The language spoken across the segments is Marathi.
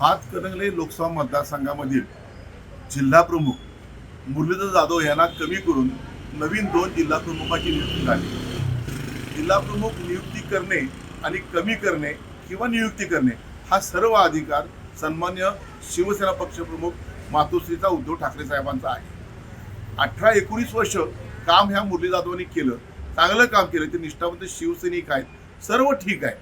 हातकणंगले लोकसभा मतदारसंघामधील जिल्हाप्रमुख मुरलीधर जाधव यांना कमी करून नवीन दोन जिल्हा प्रमुखाची नियुक्ती झाली. जिल्हा प्रमुख नियुक्ती करणे आणि कमी करणे किंवा नियुक्ती करणे हा सर्व अधिकार सन्मान्य शिवसेना पक्षप्रमुख मातोश्रीचा उद्धव ठाकरे साहेबांचा आहे. अठरा एकोणीस वर्ष काम ह्या मुरली जाधवांनी केलं. चांगलं काम केलं. ते निष्ठावंत शिवसैनिक आहेत. सर्व ठीक आहे.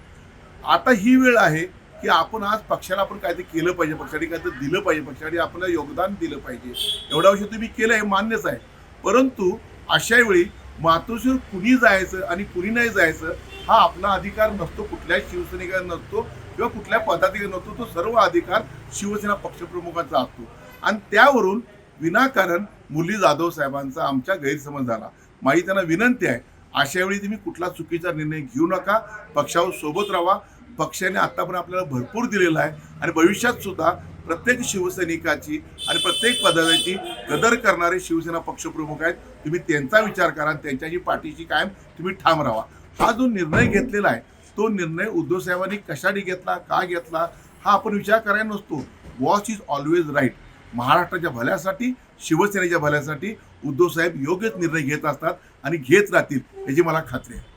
आता ही वेळ आहे की आपण आज पक्षाला आपण काहीतरी केलं पाहिजे पक्षासाठी काहीतरी दिलं पाहिजे पक्षासाठी आपलं योगदान दिलं पाहिजे. एवढ्या वर्ष तुम्ही केलं हे मान्यच आहे. परंतु अशावेळी मातोश्रीवर कुणी जायचं आणि कुणी नाही जायचं हा आपला अधिकार नसतो कुठल्याही शिवसैनिकाला नसतो किंवा कुठल्या पदाधिकारी नसतो तो सर्व अधिकार शिवसेना पक्षप्रमुखाचा असतो. आणि त्यावरून विनाकारण मुरली जाधव साहेबांचा आमच्या गैरसमज झाला. माझी त्यांना विनंती आहे अशावेळी तुम्ही कुठला चुकीचा निर्णय घेऊ नका पक्षावर सोबत राहा. पक्षाने आतापर्यंत आपल्याला भरपूर दिलेला आहे. आणि भविष्यात सुद्धा प्रत्येक शिवसैनिकाची आणि प्रत्येक पदाची कदर करणारे शिवसेना पक्षप्रमुख आहेत. तुम्ही त्यांचा विचार करा आणि पाठीशी कायम तुम्ही ठाम राहा. हा जो निर्णय घेतलेला आहे तो निर्णय उद्धव साहेबांनी घेतला का घेतला हा आपण विचार करायला नसतो. वॉच इज ऑलवेज राईट महाराष्ट्राच्या भल्यासाठी शिवसेनेच्या भल्यासाठी उद्धव साहेब योग्यच निर्णय घेत असतात आणि घेत राहतील याची मला खात्री आहे.